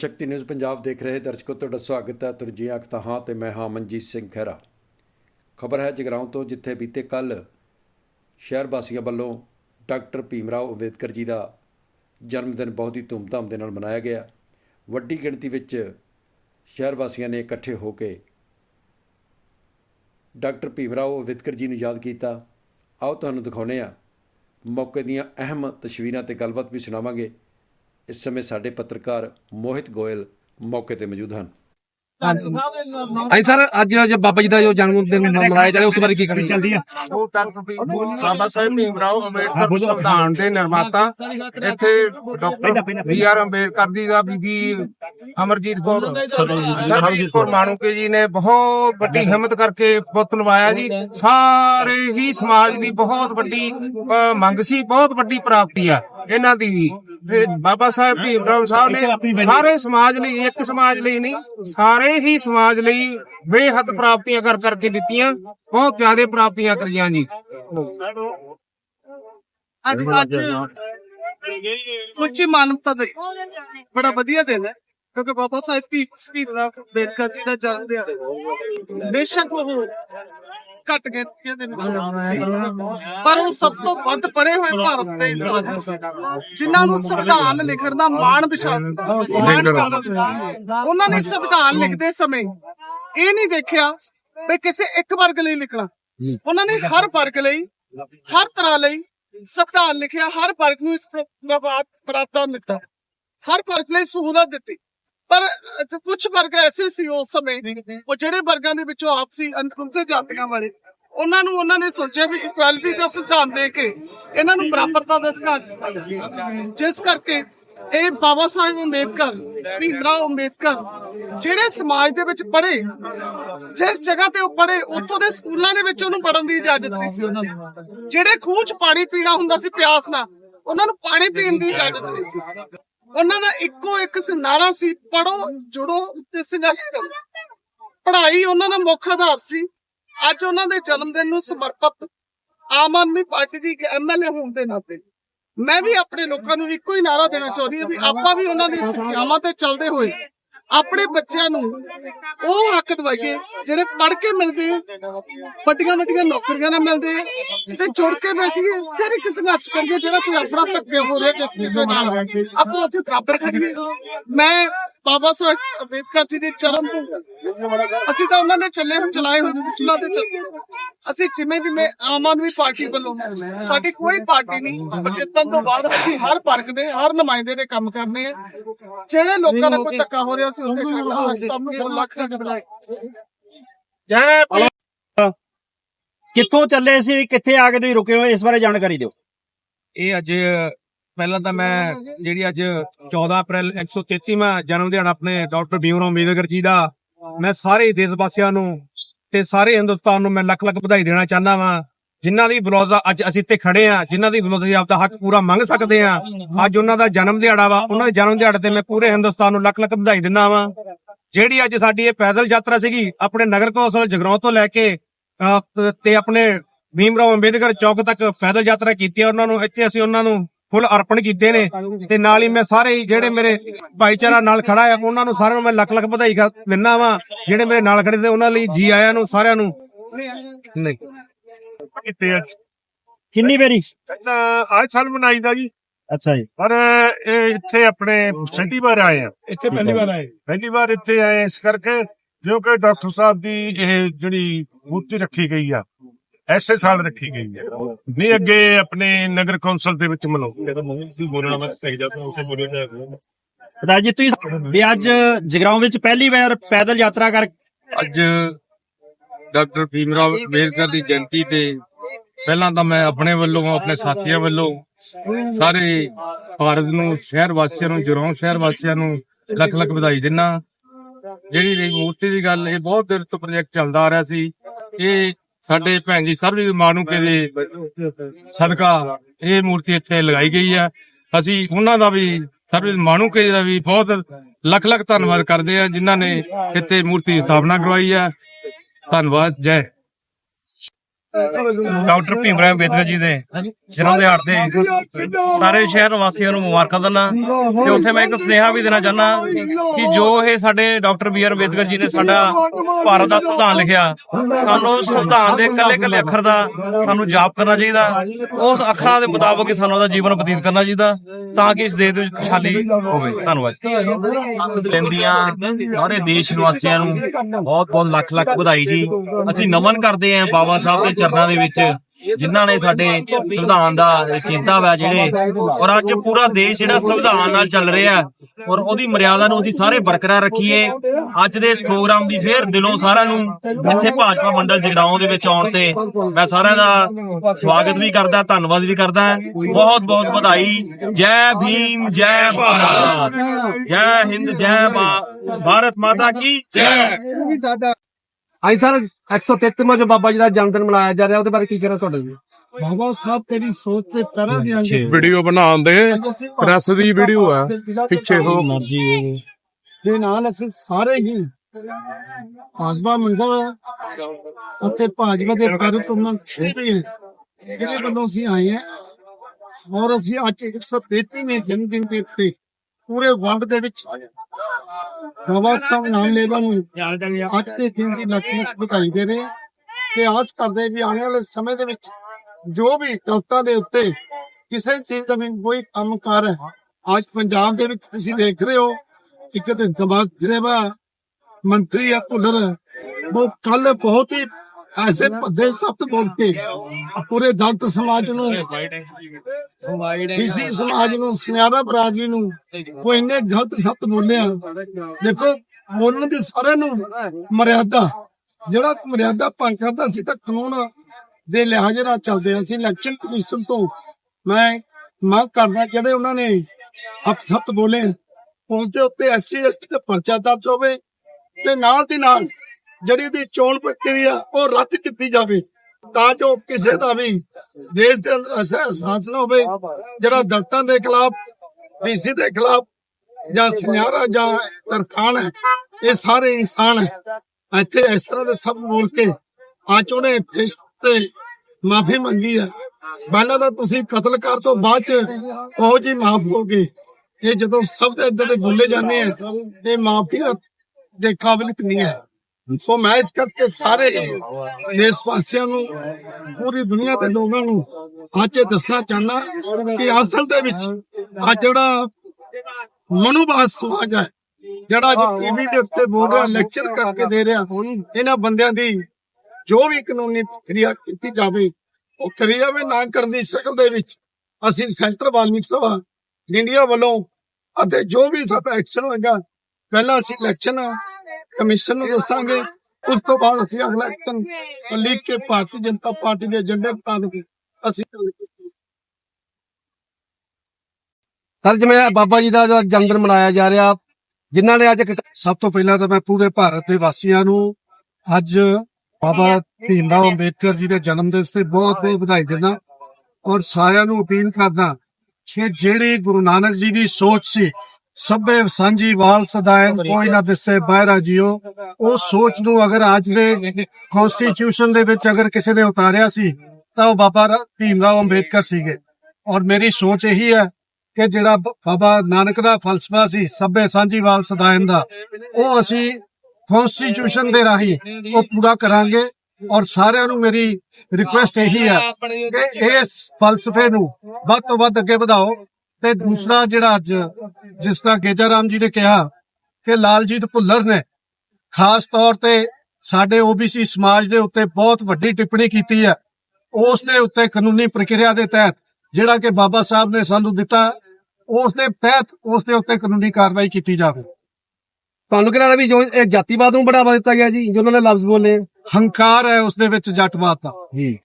ਸ਼ਕਤੀ news Punjab ਦੇਖ ਰਹੇ ਦਰਸ਼ਕੋ, ਤੁਹਾਡਾ ਸਵਾਗਤ ਹੈ। ਤੁਰਜੀਆਂ ਅਖਤਾ ਹਾਂ ਤੇ ਮੈਂ ਹਾਂ ਮਨਜੀਤ ਸਿੰਘ ਖਹਿਰਾ। ਖਬਰ ਹੈ ਜਗਰਾਉਂ ਤੋਂ, ਜਿੱਥੇ ਬੀਤੇ ਕੱਲ ਸ਼ਹਿਰ ਵਾਸੀਆਂ ਵੱਲੋਂ ਡਾਕਟਰ ਭੀਮਰਾਓ ਅੰਬੇਦਕਰ ਜੀ ਦਾ ਜਨਮ ਦਿਨ ਬਹੁਤ ਹੀ ਧੂਮਧਾਮ ਦੇ ਨਾਲ ਮਨਾਇਆ ਗਿਆ। ਵੱਡੀ ਗਿਣਤੀ ਵਿੱਚ ਸ਼ਹਿਰ ਵਾਸੀਆਂ ਨੇ ਇਕੱਠੇ ਹੋ ਕੇ ਡਾਕਟਰ ਭੀਮਰਾਓ ਅੰਬੇਦਕਰ ਜੀ ਨੂੰ ਯਾਦ ਕੀਤਾ। ਆਓ ਤੁਹਾਨੂੰ ਦਿਖਾਉਂਦੇ ਹਾਂ। ਮੌਕੇ ਦੀਆਂ ਅਹਿਮ ਤਸਵੀਰਾਂ ਤੇ ਗੱਲਬਾਤ ਵੀ ਸੁਣਾਵਾਂਗੇ। ਇਸ ਸਮੇਂ ਸਾਡੇ ਪੱਤਰਕਾਰ ਮੋਹਿਤ ਗੋਇਲ ਮੌਕੇ ਤੇ ਮੌਜੂਦ ਹਨ। ਹਾਂਜੀ। ਸਰ ਅੱਜ ਜੋ ਬਾਬਾ ਜੀ ਦਾ ਜੋ ਜਨਮ ਦਿਨ ਮਨਾਇਆ ਜਾ ਰਿਹਾ ਉਸ ਬਾਰੇ ਕੀ ਕਰਨੀ ਚੱਲਦੀ ਆ। ਉਹ ਬਾਬਾ ਸਾਹਿਬ ਭੀਮਰਾਓ ਅੰਬੇਡਕਰ ਸੰਵਿਧਾਨ ਦੇ ਨਿਰਮਾਤਾ। ਇੱਥੇ doctor B R Ambedkar ji ਦਾ ਬੀਬੀ ਅਮਰਜੀਤ ਕੌਰ ਸਰਜੀਤ ਕੌਰ ਮਾਣੂਕੇ ਜੀ ਨੇ ਬਹੁਤ ਵੱਡੀ ਹਿੰਮਤ ਕਰਕੇ ਪੁੱਤ ਲਵਾਇਆ ਜੀ। ਸਾਰੇ ਹੀ ਸਮਾਜ ਦੀ ਬਹੁਤ ਵੱਡੀ ਮੰਗ ਸੀ ਬਹੁਤ ਵੱਡੀ ਪ੍ਰਾਪਤੀ ਆ। ਇਹਨਾਂ ਦੀ ਤੇ ਬਾਬਾ ਸਾਹਿਬ ਭੀਮਰਾਓ ਸਾਹਿਬ ਨੇ ਸਾਰੇ ਸਮਾਜ ਲਈ ਇੱਕ ਸਮਾਜ ਲਈ ਨਹੀਂ ਸਾਰੇ ਹੀ ਸਮਾਜ ਲਈ ਬੇਹੱਦ ਪ੍ਰਾਪਤੀਆਂ ਕਰ ਕਰਕੇ ਦਿੱਤੀਆਂ ਬਹੁਤ ਜ਼ਿਆਦਾ ਪ੍ਰਾਪਤੀਆਂ ਕਰੀਆਂ ਜੀ। ਅੱਜ ਅੱਜ ਸੁੱਚੀ ਮਾਨਵਤਾ ਦੇ ਬੜਾ ਵਧੀਆ ਦਿਨ ਹੈ ਕਿਉਂਕਿ ਬਾਬਾ ਸਾਹਿਬ ਸਪੀਕ ਸਪੀਕ ਦਾ ਅੰਬੇਦਕਰ ਜੀ ਦਾ ਜਨਮ ਦਿਨ ਹੈ। ਬੇਸ਼ੱਕ ਉਹ ਘਟ ਗਏ ਦੇ ਵਿੱਚ। ਸੀ, ਪਰ ਉਹ ਸਭ ਤੋਂ ਵੱਧ ਪੜੇ ਹੋਏ ਭਾਰਤ ਦੇ ਇਨਸਾਨ। ਸੀ, ਜਿਨ੍ਹਾਂ ਨੂੰ ਸੰਵਿਧਾਨ ਲਿਖਣ ਦਾ ਮਾਣ ਵਿਸ਼ਾ ਉਹਨਾਂ ਨੇ ਸੰਵਿਧਾਨ ਲਿਖਦੇ ਸਮੇਂ ਇਹ ਨਹੀਂ ਦੇਖਿਆ ਵੀ ਕਿਸੇ ਇੱਕ ਵਰਗ ਲਈ ਲਿਖਣਾ। ਉਹਨਾਂ ਨੇ ਹਰ ਵਰਗ ਲਈ ਹਰ ਤਰ੍ਹਾਂ ਲਈ ਸੰਵਿਧਾਨ ਲਿਖਿਆ। ਹਰ ਵਰਗ ਨੂੰ ਇਸ ਪ੍ਰਭਾਤ ਪ੍ਰਾਪਤ ਦਿੱਤਾ। ਹਰ ਵਰਗ ਲਈ ਸਹੂਲਤ ਦਿੱਤੀ। ਪਰ ਕੁਝ ਵਰਗ ਐਸੇ ਸੀ ਉਸ ਸਮੇਂ ਉਹ ਜਿਹੜੇ ਵਰਗਾਂ ਦੇ ਵਿੱਚੋਂ ਆਪਸੀ ਅਨੁਸੂਚਿਤ ਜਾਤੀਆਂ ਵਾਲੇ। ਉਹਨਾਂ ਨੂੰ ਉਹਨਾਂ ਨੇ ਸੋਚਿਆ ਵੀ ਇਕੁਐਲਿਟੀ ਦਾ ਸਿਧਾਂਤ ਦੇ ਕੇ ਇਹਨਾਂ ਨੂੰ ਬਰਾਬਰਤਾ ਦਾ ਅਧਿਕਾਰ ਦਿੱਤਾ ਜਾਵੇ। ਜਿਸ ਕਰਕੇ ਇਹ ਬਾਬਾ ਸਾਹਿਬ ਅੰਬੇਦਕਰ ਭੀਮਰਾਓ ਅੰਬੇਦਕਰ ਜਿਹੜੇ ਸਮਾਜ ਦੇ ਵਿੱਚ ਪੜ੍ਹੇ ਜਿਸ ਜਗ੍ਹਾ ਤੇ ਉਹ ਪੜ੍ਹੇ ਉੱਥੋਂ ਦੇ ਸਕੂਲਾਂ ਦੇ ਵਿੱਚ ਉਹਨੂੰ ਪੜ੍ਹਨ ਦੀ ਇਜਾਜ਼ਤ ਨਹੀਂ ਸੀ ਉਹਨਾਂ ਨੂੰ। ਜਿਹੜੇ ਖੂਹ 'ਚ ਪਾਣੀ ਪੀਣਾ ਹੁੰਦਾ ਸੀ ਪਿਆਸ ਨਾਲ ਉਹਨਾਂ ਨੂੰ ਪਾਣੀ ਪੀਣ ਦੀ ਇਜਾਜ਼ਤ ਨਹੀਂ ਸੀ। ਉਹਨਾਂ ਦਾ ਇੱਕੋ ਇੱਕ ਨਾਰਾ ਸੀ ਪੜੋ ਜੁੜੋ ਤੇ ਸੰਘਰਸ਼ ਕਰੋ। ਪੜ੍ਹਾਈ ਉਹਨਾਂ ਦਾ ਮੁੱਖ ਆਧਾਰ ਸੀ। ਅੱਜ ਉਹਨਾਂ ਦੇ ਜਨਮ ਦਿਨ ਨੂੰ ਸਮਰਪਿਤ ਆਮ ਆਦਮੀ ਪਾਰਟੀ ਦੀ ਐਮਐਲਏ ਹੋਣ ਦੇ ਨਾਤੇ। ਮੈਂ ਵੀ ਆਪਣੇ ਲੋਕਾਂ ਨੂੰ ਇੱਕੋ ਹੀ ਨਾਰਾ ਦੇਣਾ ਚਾਹੁੰਦੀ ਹਾਂ ਵੀ ਆਪਾਂ ਵੀ ਉਹਨਾਂ ਦੀ ਸਿੱਖਿਆਵਾਂ ਤੇ ਚੱਲਦੇ ਹੋਏ ਆਪਣੇ ਬੱਚਿਆਂ ਨੂੰ ਉਹ ਹੱਕ ਦਵਾਈਏ ਜਿਹੜੇ ਪੜ੍ਹ ਕੇ ਮਿਲਦੇ ਵੱਡੀਆਂ ਵੱਡੀਆਂ ਨੌਕਰੀਆਂ ਨਾਲ ਮਿਲਦੇ ਤੇ ਜੁੜ ਕੇ ਬੈਠੀਏ, ਫਿਰ ਇੱਕ ਸੰਘਰਸ਼ ਕਰੀਏ ਜਿਹੜਾ ਕੋਈ ਆਪਣਾ ਧੱਕੇ ਹੋ ਰਿਹਾ ਜਿਸ ਕਿਸੇ ਨਾਲ। ਆਪਾਂ ਉੱਥੇ ਬਰਾਬਰ ਖੜੀਏ ਮੈਂ ਬਾਬਾ ਸਾਹਿਬ ਅੰਬੇਦਕਰ ਜੀ ਦੇ ਚਰਨ ਤੋਂ ਅਸੀਂ ਤਾਂ ਉਹਨਾਂ ਨੇ ਚੱਲੇ ਹੋਏ ਚਲਾਏ ਹੋਏ ਉਹਨਾਂ ਦੇ ਚੱਲੇ। ਅਸੀਂ ਜਿਵੇਂ ਵੀ ਮੈਂ ਆਮ ਆਦਮੀ ਪਾਰਟੀ ਵੱਲੋਂ ਸਾਡੀ ਕੋਈ ਪਾਰਟੀ ਨਹੀਂ ਜਿੱਤਣ ਤੋਂ ਬਾਅਦ ਅਸੀਂ ਹਰ ਵਰਗ ਦੇ ਹਰ ਨੁਮਾਇੰਦੇ ਦੇ ਕੰਮ ਕਰਨੇ ਆ। ਜਿਹੜੇ ਲੋਕਾਂ ਦਾ ਕੋਈ ਧੱਕਾ ਹੋ ਰਿਹਾ ਸੀ ਉੱਥੇ ਨੂੰ ਦੋ ਲੱਖ ਤੱਕ ਬਣਾਏ ਜੈ ਕਿੱਥੋਂ ਚੱਲੇ ਸੀ ਕਿੱਥੇ ਆ ਕੇ ਤੁਸੀਂ ਰੁਕੇ ਹੋ ਇਸ ਬਾਰੇ ਜਾਣਕਾਰੀ ਦਿਓ। ਇਹ ਅੱਜ ਪਹਿਲਾਂ ਤਾਂ ਮੈਂ ਜਿਹੜੀ ਅੱਜ 14 ਅਪ੍ਰੈਲ 133ਵਾਂ ਜਨਮ ਦਿਹਾੜਾ ਆਪਣੇ ਡਾਕਟਰ ਭੀਮਰਾਓ ਅੰਬੇਦਕਰ ਜੀ ਦਾ ਮੈਂ ਸਾਰੇ ਦੇਸ਼ ਵਾਸੀਆਂ ਨੂੰ ਤੇ ਸਾਰੇ ਹਿੰਦੁਸਤਾਨ ਨੂੰ ਮੈਂ ਲੱਖ ਲੱਖ ਵਧਾਈ ਦੇਣਾ ਚਾਹੁੰਦਾ ਵਾਂ। ਜਿਨ੍ਹਾਂ ਦੀ ਬਲੌਦਾ ਅੱਜ ਅਸੀਂ ਇੱਥੇ ਖੜੇ ਆ ਜਿਨ੍ਹਾਂ ਦੀ ਬਲੌਦਾ ਅਸੀਂ ਆਪਦਾ ਹੱਕ ਪੂਰਾ ਮੰਗ ਸਕਦੇ ਆ। ਅੱਜ ਉਹਨਾਂ ਦਾ ਜਨਮ ਦਿਹਾੜਾ ਵਾ ਉਹਨਾਂ ਦੇ ਜਨਮ ਦਿਹਾੜੇ ਤੇ ਮੈਂ ਪੂਰੇ ਹਿੰਦੁਸਤਾਨ ਨੂੰ ਲੱਖ ਲੱਖ ਵਧਾਈ ਦਿੰਦਾ ਵਾਂ। ਜਿਹੜੀ ਅੱਜ ਸਾਡੀ ਇਹ ਪੈਦਲ ਯਾਤਰਾ ਸੀਗੀ ਆਪਣੇ ਨਗਰ ਕੌਂਸਲ ਜਗਰਾਉਂ ਤੋਂ ਲੈ ਕੇ ਅਹ, ਤੇ ਆਪਣੇ ਭੀਮਰਾਓ ਅੰਬੇਦਕਰ ਚੌਕ ਤੱਕ ਪੈਦਲ ਯਾਤਰਾ ਕੀਤੀ ਹੈ ਉਹਨਾਂ ਨੂੰ ਇੱਥੇ ਅਸੀਂ ਉਹਨਾਂ ਨੂੰ ਫੁੱਲ ਅਰਪਣ ਕੀਤੇ ਨੇ ਤੇ ਨਾਲ ਹੀ ਮੈਂ ਸਾਰੇ ਜਿਹੜੇ ਮੇਰੇ ਭਾਈਚਾਰਾ ਨਾਲ ਖੜਾ ਆ ਉਹਨਾਂ ਨੂੰ ਸਾਰਿਆਂ ਨੂੰ ਮੈਂ ਲੱਖ ਲੱਖ ਵਧਾਈ ਕਰ ਦਿੰਦਾ ਵਾਂ। ਜਿਹੜੇ ਮੇਰੇ ਨਾਲ ਖੜੇ ਤੇ ਉਹਨਾਂ ਲਈ ਜੀ ਆਇਆਂ ਨੂੰ ਸਾਰਿਆਂ ਨੂੰ। ਨਹੀਂ। ਕਿਤੇ ਕਿੰਨੀ ਵਾਰੀ? ਅੱਜ ਸਾਲ ਮਨਾਈਦਾ ਜੀ। ਅੱਛਾ ਜੀ। ਪਰ ਇਹ ਇੱਥੇ ਆਪਣੇ ਪਹਿਲੀ ਵਾਰ ਆਏ ਆ। ਇੱਥੇ ਪਹਿਲੀ ਵਾਰ ਆਏ। ਪਹਿਲੀ ਵਾਰ ਇੱਥੇ ਆਏ ਇਸ ਕਰਕੇ ਜੋ ਕਿ ਡਾਕਟਰ ਸਾਹਿਬ ਦੀ ਇਹ ਜਿਹੜੀ ਮੂਰਤੀ ਰੱਖੀ ਗਈ ਆ। ਐਸੇ ਸਾਲ ਰੱਖੀ ਗਈ ਹੈ। ਨਹੀਂ ਅੱਗੇ ਆਪਣੇ ਨਗਰ ਕੌਂਸਲ ਦੇ ਵਿੱਚ ਮਨਾਓ ਬੋਲਣਾ ਮੈਂ ਕਹੀ ਜਾਂਦਾ ਉਸੇ ਬੋਲਣਾ ਰਾਜੀ ਤੁਸੀਂ ਵੀ ਅੱਜ ਜਗਰਾਉਂ ਵਿੱਚ ਪਹਿਲੀ ਵਾਰ ਪੈਦਲ ਯਾਤਰਾ ਕਰ ਅੱਜ ਡਾਕਟਰ ਭੀਮਰਾਓ ਅੰਬੇਦਕਰ ਦੀ ਜਯੰਤੀ ਤੇ ਪਹਿਲਾਂ ਤਾਂ ਮੈਂ ਆਪਣੇ ਵੱਲੋਂ ਆਪਣੇ ਸਾਥੀਆਂ ਵੱਲੋਂ ਸਾਰੇ ਭਾਰਤ ਨੂੰ ਸ਼ਹਿਰ ਵਾਸੀਆਂ ਨੂੰ ਜਰੌਂ ਸ਼ਹਿਰ ਵਾਸੀਆਂ ਨੂੰ ਲੱਖ ਲੱਖ ਵਧਾਈ ਦਿੰਨਾ। ਜਿਹੜੀ ਮੂਰਤੀ ਦੀ ਗੱਲ ਇਹ ਬਹੁਤ ਦਿਨ ਤੋਂ ਪ੍ਰੋਜੈਕਟ ਚੱਲਦਾ ਆ ਰਿਹਾ ਸੀ। ਇਹ ਸਾਡੇ ਭੈਣ ਜੀ ਸਰਬਜੀਤ ਮਾਨੂਕੇ ਦੇ ਸਦਕਾ ਇਹ ਮੂਰਤੀ ਇੱਥੇ ਲਗਾਈ ਗਈ ਹੈ। ਅਸੀਂ ਉਹਨਾਂ ਦਾ ਵੀ ਸਰਬਜੀਤ ਮਾਨੂਕੇ ਦਾ ਵੀ ਬਹੁਤ ਲੱਖ ਲੱਖ ਧੰਨਵਾਦ ਕਰਦੇ ਆ ਜਿਨ੍ਹਾਂ ਨੇ ਇੱਥੇ ਮੂਰਤੀ ਸਥਾਪਨਾ ਕਰਵਾਈ ਹੈ। ਧੰਨਵਾਦ, ਜੈ ਡਾਕਟਰ ਭੀਮਰਾਵ ਅੰਬੇਦਕਰ ਜੀ ਦੇ ਜਨਮ ਦਿਹਾੜੇ ਤੇ ਸਾਰੇ ਸ਼ਹਿਰ ਵਾਸੀਆਂ ਨੂੰ ਮੁਬਾਰਕਾਂ ਦਿੰਦਾ। ਤੇ ਉੱਥੇ ਮੈਂ ਇੱਕ ਸੁਨੇਹਾ ਵੀ ਦੇਣਾ ਚਾਹੁੰਦਾ ਕਿ ਜੋ ਇਹ ਸਾਡੇ doctor B R Ambedkar ji ਨੇ ਸਾਡਾ ਭਾਰਤ ਦਾ ਸੰਵਿਧਾਨ ਲਿਖਿਆ ਸਾਨੂੰ ਸੰਵਿਧਾਨ ਦੇ ਇਕੱਲੇ-ਇਕੱਲੇ ਅੱਖਰ ਦਾ ਸਾਨੂੰ ਜਾਪ ਕਰਨਾ ਚਾਹੀਦਾ। ਉਸ ਅੱਖਰਾਂ ਦੇ ਮੁਤਾਬਕ ਹੀ ਸਾਨੂੰ ਉਹਦਾ ਜੀਵਨ ਬਤੀਤ ਕਰਨਾ ਚਾਹੀਦਾ ਤਾਂ ਕਿ ਇਸ ਦੇਸ਼ ਦੇ ਵਿੱਚ ਖੁਸ਼ਹਾਲੀ ਹੋਵੇ। ਧੰਨਵਾਦ ਲੈਂਦੀਆਂ ਸਾਰੇ ਦੇਸ਼ ਨਿਵਾਸੀਆਂ ਨੂੰ ਬਹੁਤ ਬਹੁਤ ਲੱਖ ਲੱਖ ਵਧਾਈ ਜੀ। ਅਸੀਂ ਨਮਨ ਕਰਦੇ ਆਂ ਬਾਬਾ ਸਾਹਿਬ ਦੇ ਚਰਨਾਂ ਦੇ ਵਿੱਚ, ਜਿਨ੍ਹਾਂ ਨੇ ਸਾਡੇ ਸੰਵਿਧਾਨ ਦਾ ਚਿੰਤਾ ਵਾ ਜਿਹੜੇ, ਔਰ ਅੱਜ ਪੂਰਾ ਦੇਸ਼ ਜਿਹੜਾ ਸੰਵਿਧਾਨ ਨਾਲ ਚੱਲ ਰਿਹਾ ਔਰ ਉਹਦੀ ਮਰਿਆਦਾ ਨੂੰ ਅਸੀਂ ਸਾਰੇ ਬਰਕਰਾਰ ਰੱਖੀਏ। ਅੱਜ ਦੇ ਇਸ ਪ੍ਰੋਗਰਾਮ ਦੀ ਫੇਰ ਦਿਲੋਂ ਸਾਰਿਆਂ ਨੂੰ ਇੱਥੇ ਭਾਜਪਾ ਮੰਡਲ ਜਗਰਾਉਂ ਦੇ ਵਿੱਚ ਆਉਣ ਤੇ ਮੈਂ ਸਾਰਿਆਂ ਦਾ ਸਵਾਗਤ ਵੀ ਕਰਦਾ, ਧੰਨਵਾਦ ਵੀ ਕਰਦਾ। ਬਹੁਤ ਬਹੁਤ ਵਧਾਈ। ਜੈ ਭੀਮ, ਜੈ ਭਾਰਤ। ਜੈ ਹਿੰਦ, ਜੈ ਭਾਰਤ ਮਾਤਾ ਕੀ ਜੈ। ਹਾਂਜੀ ਸਰ 133ਵਾਂ ਜੋ ਬਾਬਾ ਜੀ ਦਾ ਜਨਮ ਦਿਨ ਮਨਾਇਆ ਜਾ ਰਿਹਾ ਉਹਦੇ ਬਾਰੇ ਕੀ ਕਹਿਣਾ ਤੁਹਾਡਾ ਜੀ? ਬਾਬਾ ਸਾਹਿਬ ਤੇਰੀ ਸੋਚ ਤੇ ਪੈਰਾਂ ਦਿਆਂਗੇ। ਵੀਡੀਓ ਬਣਾਉਣ ਦੇ ਪ੍ਰੈਸ ਦੀ ਵੀਡੀਓ ਆ। ਪਿੱਛੇ ਹੋ। ਦੇ ਨਾਲ ਅਸੀਂ ਸਾਰੇ ਹੀ ਭਾਜਪਾ ਮੰਡਲ ਅਤੇ ਭਾਜਪਾ ਦੇ ਕਾਰਜਕਰਮ ਵੀ ਹੈ। ਇਹਦੇ ਵੱਲੋਂ ਅਸੀਂ ਆਏ ਹਾਂ। ਔਰ ਅਸੀਂ ਅੱਜ 133ਵੇਂ ਜਨਮ ਦਿਨ ਦੇ ਉੱਤੇ ਪੂਰੇ ਵਰਲਡ ਦੇ ਵਿੱਚ ਬਾਬਾ ਸਾਹਿਬ ਨਾਮ ਲੈਵਾ ਨੂੰ ਅੱਜ ਦੇ ਦਿਨ ਦੀ ਲੱਖ ਲੱਖ ਵਧਾਈ ਦੇ ਰਹੇ ਤੇ ਆਸ ਕਰਦੇ ਵੀ ਆਉਣ ਵਾਲੇ ਸਮੇਂ ਦੇ ਵਿੱਚ ਜੋ ਵੀ ਦਲਤਾਂ ਦੇ ਉੱਤੇ ਕਿਸੇ ਚੀਜ਼ ਦਾ ਵੀ ਕੋਈ ਕੰਮ ਕਰ ਅੱਜ ਪੰਜਾਬ ਦੇ ਵਿੱਚ ਤੁਸੀਂ ਦੇਖ ਰਹੇ ਹੋ ਇੱਕ ਤੇ ਦਿਮਾਗ ਗਰੇਵਾ ਮੰਤਰੀ ਆ ਭੁੱਲਰ। ਉਹ ਕੱਲ ਬਹੁਤ ਹੀ ਐਸੇ ਭੱਦੇ ਸਖਤ ਬੋਲ ਕੇ ਪੂਰੇ ਦਲਤ ਸਮਾਜ ਨੂੰ ਬੀਸੀ ਸਮਾਜ ਨੂੰ ਸੁਨਿਆਰਾ ਬਰਾਦਰੀ ਨੂੰ। ਉਹ ਇੰਨੇ ਗਲਤ ਸਖਤ ਬੋਲਿਆ। ਦੇਖੋ ਬੋਲਣ ਦੀ ਸਾਰਿਆਂ ਨੂੰ ਮਰਿਆਦਾ। ਜਿਹੜਾ ਮਰਿਆਦਾ ਭੰਗ ਕਰਦਾ ਸੀ ਤਾਂ ਕਾਨੂੰਨ ਦੇ ਲਿਹਾਜ਼ ਨਾਲ ਚੱਲਦੇ ਹਾਂ। ਅਸੀਂ ਇਲੈਕਸ਼ਨ ਕਮਿਸ਼ਨ ਤੋਂ ਮੈਂ ਮੰਗ ਕਰਦਾ ਜਿਹੜੇ ਉਹਨਾਂ ਨੇ ਅਪਸਤ ਬੋਲੇ ਉਸ ਦੇ ਉੱਤੇ ਐਸਸੀ ਐਸਟੀ ਦਾ ਪਰਚਾ ਦਰਜ ਹੋਵੇ ਤੇ ਨਾਲ ਦੀ ਨਾਲ ਜਿਹੜੀ ਦੀ ਚੋਣ ਪ੍ਰਕਿਰਿਆ ਉਹ ਰੱਦ ਕੀਤੀ ਜਾਵੇ। ਤਾਂ ਜੋ ਕਿਸੇ ਦਾ ਵੀ ਦੇਸ਼ ਦੇ ਅੰਦਰ ਐਸਾ ਅਹਿਸਾਸ ਨਾ ਹੋਵੇ, ਜਿਹੜਾ ਦਲਤਾਂ ਦੇ ਖਿਲਾਫ, ਬੀਸੀ ਦੇ ਖਿਲਾਫ ਜਾਂ ਸੁਨਿਆਰਾ ਜਾਂ ਤਰਖਾਨ ਹੈ, ਇਹ ਸਾਰੇ ਇਨਸਾਨ ਹੈ। ਇੱਥੇ ਇਸ ਤਰ੍ਹਾਂ ਦੇ ਸਭ ਬੋਲ ਕੇ ਅੱਜ ਉਹਨੇ ਇਸ ਤੇ ਮਾਫੀ ਮੰਗੀ ਹੈ। ਪਹਿਲਾਂ ਤਾਂ ਤੁਸੀਂ ਕਤਲ ਕਰ ਤੋਂ ਬਾਅਦ ਚ ਉਹ ਜੀ ਮਾਫ ਹੋ ਗਏ। ਇਹ ਜਦੋਂ ਸਭ ਦੇ ਇਦਾਂ ਦੇ ਬੋਲੇ ਜਾਂਦੇ ਆ, ਇਹ ਮਾਫੀ ਦੇ ਕਾਬਿਲਤ ਨਹੀਂ ਹੈ। ਸੋ ਮੈਂ ਇਸ ਕਰਕੇ ਸਾਰੇ ਦੇਸ਼ ਵਾਸੀਆਂ ਨੂੰ, ਪੂਰੀ ਦੁਨੀਆ ਦੇ ਲੋਕਾਂ ਨੂੰ ਅੱਜ ਇਹ ਦੱਸਣਾ ਚਾਹੁੰਦਾ ਕਿ ਅਸਲ ਦੇ ਵਿੱਚ ਆ ਜਿਹੜਾ ਮਨੁਵਾਦ ਸਮਾਜ ਹੈ, ਜਿਹੜਾ ਅੱਜ ਟੀਵੀ ਦੇ ਉੱਤੇ ਬੋਲ ਰਿਹਾ ਲੈਕਚਰ ਕਰਕੇ ਦੇ ਰਿਹਾ, ਇਹਨਾਂ ਬੰਦਿਆਂ ਦੀ ਜੋ ਵੀ ਕਾਨੂੰਨੀ ਪ੍ਰਕਿਰਿਆ ਕੀਤੀ ਜਾਵੇ, ਉਹ ਕਰੀ ਜਾਵੇ ਨਾ ਕਰਨ ਦੀ ਸ਼ਕਲ ਦੇ ਵਿੱਚ ਅਸੀਂ ਸੈਂਟਰ ਵਾਲਮੀਕ ਸਭਾ, ਇੰਡੀਆ ਵੱਲੋਂ ਅਤੇ ਜੋ ਵੀ ਸਾਡਾ ਐਕਸ਼ਨ ਹੋਏਗਾ, ਪਹਿਲਾਂ ਅਸੀਂ ਇਲੈਕਸ਼ਨ ਕਮਿਸ਼ਨ ਨੂੰ ਦੱਸਾਂਗੇ। ਉਸ ਤੋਂ ਬਾਅਦ ਅਸੀਂ ਅਗਲਾ ਐਕਸ਼ਨ ਲਿਖ ਕੇ ਭਾਰਤੀ ਜਨਤਾ ਪਾਰਟੀ ਦੇ ਏਜੰਡੇ ਮੁਤਾਬਕ ਅਸੀਂ ਸਰ ਜਿਵੇਂ ਬਾਬਾ ਜੀ ਦਾ ਜੋ ਜਨਮ ਦਿਨ ਮਨਾਇਆ ਜਾ ਰਿਹਾ ਜਿਨ੍ਹਾਂ ਨੇ ਅੱਜ ਸਭ ਤੋਂ ਪਹਿਲਾਂ ਤਾਂ ਮੈਂ ਪੂਰੇ ਭਾਰਤ ਦੇ ਵਾਸੀਆਂ ਨੂੰ ਅੱਜ ਬਾਬਾ ਭੀਮਰਾਓ ਅੰਬੇਦਕਰ ਜੀ ਦੇ ਜਨਮ ਦਿਵਸ ਤੇ ਬਹੁਤ ਬਹੁਤ ਵਧਾਈ ਦਿੰਦਾ ਔਰ ਸਾਰਿਆਂ ਨੂੰ ਅਪੀਲ ਕਰਦਾ ਕਿ ਜਿਹੜੀ ਗੁਰੂ ਨਾਨਕ ਜੀ ਦੀ ਸੋਚ ਸੀ ਸਭੇ ਸਾਂਝੀ ਵਾਲ ਸਦਾਇਨ ਕੋਈ ਨਾ ਦਿਸੇ ਬਾਹਰਾ ਜਿਓ। ਉਹ ਸੋਚ ਨੂੰ ਅਗਰ ਅੱਜ ਦੇ ਕਨਸਟੀਟਿਊਸ਼ਨ ਦੇ ਵਿੱਚ ਅਗਰ ਕਿਸੇ ਨੇ ਉਤਾਰਿਆ ਸੀ ਤਾਂ ਉਹ ਬਾਬਾ ਰਾ- ਭੀਮਰਾਓ ਅੰਬੇਦਕਰ ਸੀਗੇ। ਔਰ ਮੇਰੀ ਸੋਚ ਇਹੀ ਹੈ ਕਿ ਜਿਹੜਾ ਬਾਬਾ ਨਾਨਕ ਦਾ ਫਲਸਫਾ ਸੀ ਸਭੇ ਸਾਂਝੀ ਵਾਲ ਸਦਾਇਨ ਦਾ ਉਹ ਅਸੀਂ ਕਨਸਟੀਟਿਊਸ਼ਨ ਦੇ ਰਾਹੀਂ ਉਹ ਪੂਰਾ ਕਰਾਂਗੇ। ਔਰ ਸਾਰਿਆਂ ਨੂੰ ਮੇਰੀ ਰਿਕੁਐਸਟ ਇਹੀ ਹੈ ਕਿ ਇਸ ਫਲਸਫੇ ਨੂੰ ਵੱਧ ਤੋਂ ਵੱਧ ਅੱਗੇ ਵਧਾਓ। ਤੇ ਦੂਸਰਾ ਜਿਹੜਾ ਅੱਜ ਜਿਸ ਤਰ੍ਹਾਂ ਗੇਜਾ ਰਾਮ ਜੀ ਨੇ ਕਿਹਾ ਕਿ ਲਾਲਜੀਤ ਭੁੱਲਰ ਨੇ ਖਾਸ ਤੌਰ ਤੇ ਸਾਡੇ ਓਬੀਸੀ ਸਮਾਜ ਦੇ ਉੱਤੇ ਬਹੁਤ ਵੱਡੀ ਟਿੱਪਣੀ ਕੀਤੀ ਹੈ। ਉਸ ਦੇ ਉੱਤੇ ਕਾਨੂੰਨੀ ਪ੍ਰਕਿਰਿਆ ਦੇ ਤਹਿਤ ਜਿਹੜਾ ਕਿ ਬਾਬਾ ਸਾਹਿਬ ਨੇ ਸਾਨੂੰ ਦਿੱਤਾ ਉਸ ਦੇ ਤਹਿਤ ਉਸ ਦੇ ਉੱਤੇ ਕਾਨੂੰਨੀ ਕਾਰਵਾਈ ਕੀਤੀ ਜਾਵੇ। ਤੁਹਾਨੂੰ ਕਿਹਨਾਂ ਵੀ ਜੋ ਇਹ ਜਾਤੀਵਾਦ ਨੂੰ ਬੜਾਵਾ ਦਿੱਤਾ ਗਿਆ ਜੀ ਜੋ ਉਹਨਾਂ ਨੇ ਲਫ਼ਜ਼ ਬੋਲੇ? ਹੰਕਾਰ ਹੈ ਉਸ ਦੇ ਵਿੱਚ ਜੱਟਵਾਦ ਦਾ। ਜੀ।